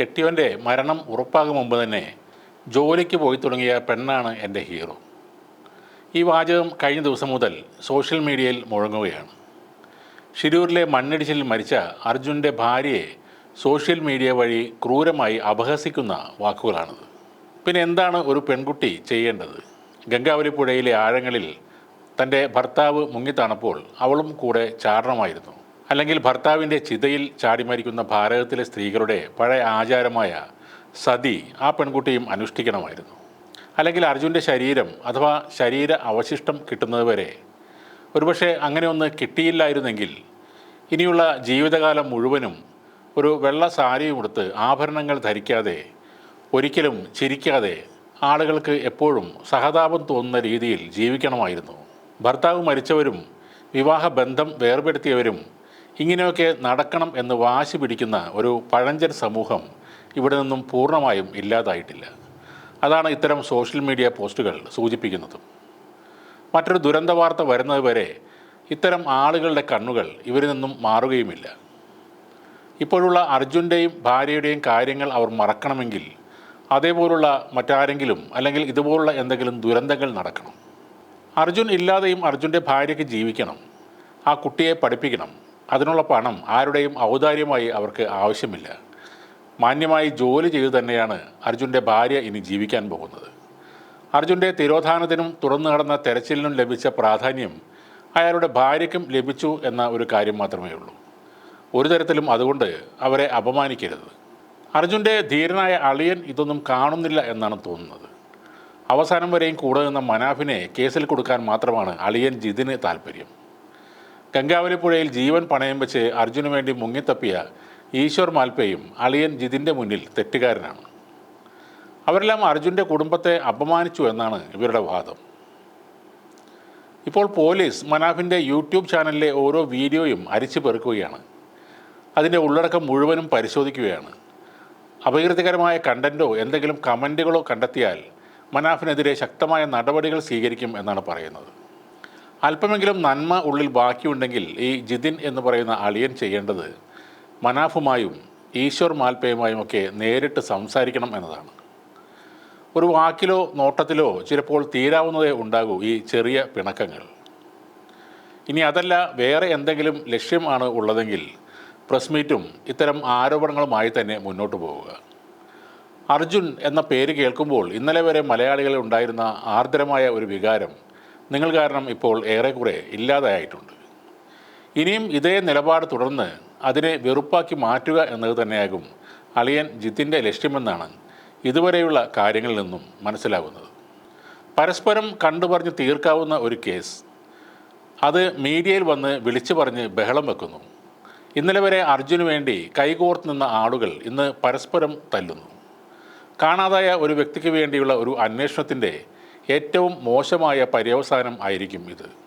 കെട്ടിയവന്റെ മരണം ഉറപ്പാകും മുമ്പ് തന്നെ ജോലിക്ക് പോയി തുടങ്ങിയ പെണ്ണാണ് എന്റെ ഹീറോ. ഈ വാചകം കഴിഞ്ഞ ദിവസം മുതൽ സോഷ്യൽ മീഡിയയിൽ മുഴങ്ങുകയാണ്. ഷിരൂരിലെ മണ്ണിടിച്ചിൽ മരിച്ച അർജുന്റെ ഭാര്യയെ സോഷ്യൽ മീഡിയ വഴി ക്രൂരമായി അപഹസിക്കുന്ന വാക്കുകളാണിത്. പിന്നെ എന്താണ് ഒരു പെൺകുട്ടി ചെയ്യേണ്ടത്? ഗംഗാവലി പുഴയിലെ ആഴങ്ങളിൽ തന്റെ ഭർത്താവ് മുങ്ങിത്താണപ്പോൾ അവളും കൂടെ ചാടണമായിരുന്നു. അല്ലെങ്കിൽ ഭർത്താവിന്റെ ചിതയിൽ ചാടിമരിക്കുന്ന ഭാരതത്തിലെ സ്ത്രീകളുടെ പഴയ ആചാരമായ സതി ആ പെൺകുട്ടിയും അനുഷ്ഠിക്കണമായിരുന്നു. അല്ലെങ്കിൽ അർജുന്റെ ശരീരം അഥവാ ശരീര അവശിഷ്ടം കിട്ടുന്നതുവരെ ഒരുപക്ഷെ അങ്ങനെ ഒന്ന് കിട്ടിയില്ലായിരുന്നെങ്കിൽ ഇനിയുള്ള ജീവിതകാലം മുഴുവനും ഒരു വെള്ള സാരിയും എടുത്ത് ആഭരണങ്ങൾ ധരിക്കാതെ ഒരിക്കലും ചിരിക്കാതെ ആളുകൾക്ക് എപ്പോഴും സഹതാപം തോന്നുന്ന രീതിയിൽ ജീവിക്കണമായിരുന്നു. ഭർത്താവ് മരിച്ചവരും വിവാഹ ബന്ധം വേർപെടുത്തിയവരും ഇങ്ങനെയൊക്കെ നടക്കണം എന്ന് വാശി പിടിക്കുന്ന ഒരു പഴഞ്ചൻ സമൂഹം ഇവിടെ നിന്നും പൂർണമായും ഇല്ലാതായിട്ടില്ല. അതാണ് ഇത്തരം സോഷ്യൽ മീഡിയ പോസ്റ്റുകൾ സൂചിപ്പിക്കുന്നതും. മറ്റൊരു ദുരന്ത വാർത്ത വരുന്നതുവരെ ഇത്തരം ആളുകളുടെ കണ്ണുകൾ ഇവരിൽ നിന്നും മാറുകയുമില്ല. ഇപ്പോഴുള്ള അർജുന്റെയും ഭാര്യയുടെയും കാര്യങ്ങൾ അവർ മറക്കണമെങ്കിൽ അതേപോലുള്ള മറ്റാരെങ്കിലും അല്ലെങ്കിൽ ഇതുപോലുള്ള എന്തെങ്കിലും ദുരന്തങ്ങൾ നടക്കണം. അർജുൻ ഇല്ലാതെയും അർജുന്റെ ഭാര്യയ്ക്ക് ജീവിക്കണം. ആ കുട്ടിയെ പഠിപ്പിക്കണം. അതിനുള്ള പണം ആരുടെയും ഔദാര്യമായി അവർക്ക് ആവശ്യമില്ല. മാന്യമായി ജോലി ചെയ്തു തന്നെയാണ് അർജുന്റെ ഭാര്യ ഇനി ജീവിക്കാൻ പോകുന്നത്. അർജുന്റെ തിരോധാനത്തിനും തുറന്നു കടന്ന തെരച്ചിലിനും ലഭിച്ച പ്രാധാന്യം അയാളുടെ ഭാര്യയ്ക്കും ലഭിച്ചു എന്ന ഒരു കാര്യം മാത്രമേ ഉള്ളൂ. ഒരു തരത്തിലും അതുകൊണ്ട് അവരെ അപമാനിക്കരുത്. അർജുന്റെ ധീരനായ അളിയൻ ഇതൊന്നും കാണുന്നില്ല എന്നാണ് തോന്നുന്നത്. അവസാനം വരെയും കൂടെ നിന്ന മനാഫിനെ കേസിൽ കൊടുക്കാൻ മാത്രമാണ് അളിയൻ ജിതിന് താല്പര്യം ഗംഗാവലി പുഴയിൽ ജീവൻ പണയം വെച്ച് അർജുനു വേണ്ടി മുങ്ങിത്തപ്പിയ ഈശ്വർ മാൽപ്പയും അളിയൻ ജിതിന്റെ മുന്നിൽ തെറ്റുകാരനാണ്. അവരെല്ലാം അർജുന്റെ കുടുംബത്തെ അപമാനിച്ചു എന്നാണ് ഇവരുടെ വാദം. ഇപ്പോൾ പോലീസ് മനാഫിന്റെ യൂട്യൂബ് ചാനലിലെ ഓരോ വീഡിയോയും അരിച്ചു പെറുക്കുകയാണ്. അതിന്റെ ഉള്ളടക്കം മുഴുവനും പരിശോധിക്കുകയാണ്. അപകീർത്തികരമായ കണ്ടന്റോ എന്തെങ്കിലും കമന്റുകളോ കണ്ടെത്തിയാൽ മനാഫിനെതിരെ ശക്തമായ നടപടികൾ സ്വീകരിക്കും എന്നാണ് പറയുന്നത്. അല്പമെങ്കിലും നന്മ ഉള്ളിൽ ബാക്കിയുണ്ടെങ്കിൽ ഈ ജിതിൻ എന്ന് പറയുന്ന അളിയൻ ചെയ്യേണ്ടത് മനാഫുമായും ഈശ്വർ മാൽപ്പയുമായും ഒക്കെ നേരിട്ട് സംസാരിക്കണം എന്നതാണ്. ഒരു വാക്കിലോ നോട്ടത്തിലോ ചിലപ്പോൾ തീരാവുന്നതേ ഉണ്ടാകൂ ഈ ചെറിയ പിണക്കങ്ങൾ. ഇനി അതല്ല വേറെ എന്തെങ്കിലും ലക്ഷ്യമാണ് ഉള്ളതെങ്കിൽ പ്രസ് മീറ്റും ഇത്തരം ആരോപണങ്ങളുമായി തന്നെ മുന്നോട്ട് പോവുക. അർജുൻ എന്ന പേര് കേൾക്കുമ്പോൾ ഇന്നലെ വരെ മലയാളികളിൽ ഉണ്ടായിരുന്ന ആർദ്രമായ ഒരു വികാരം നിങ്ങൾ കാരണം ഇപ്പോൾ ഏറെക്കുറെ ഇല്ലാതായിട്ടുണ്ട്. ഇനിയും ഇതേ നിലപാട് തുടർന്ന് അതിനെ വെറുപ്പാക്കി മാറ്റുക എന്നത് തന്നെയാകും അളിയൻ ജിത്തിന്റെ ലക്ഷ്യമെന്നാണ് ഇതുവരെയുള്ള കാര്യങ്ങളിൽ നിന്നും മനസ്സിലാകുന്നത്. പരസ്പരം കണ്ടുപറഞ്ഞ് തീർക്കാവുന്ന ഒരു കേസ്. അത് മീഡിയയിൽ വന്ന് വിളിച്ചു പറഞ്ഞ് ബഹളം വെക്കുന്നു. ഇന്നലെ വരെ അർജുന് വേണ്ടി കൈകോർത്ത് നിന്ന ആളുകൾ ഇന്ന് പരസ്പരം തല്ലുന്നു. കാണാതായ ഒരു വ്യക്തിക്ക് വേണ്ടിയുള്ള ഒരു അന്വേഷണത്തിന്റെ ഏറ്റവും മോശമായ പര്യവസാനം ആയിരിക്കും ഇത്.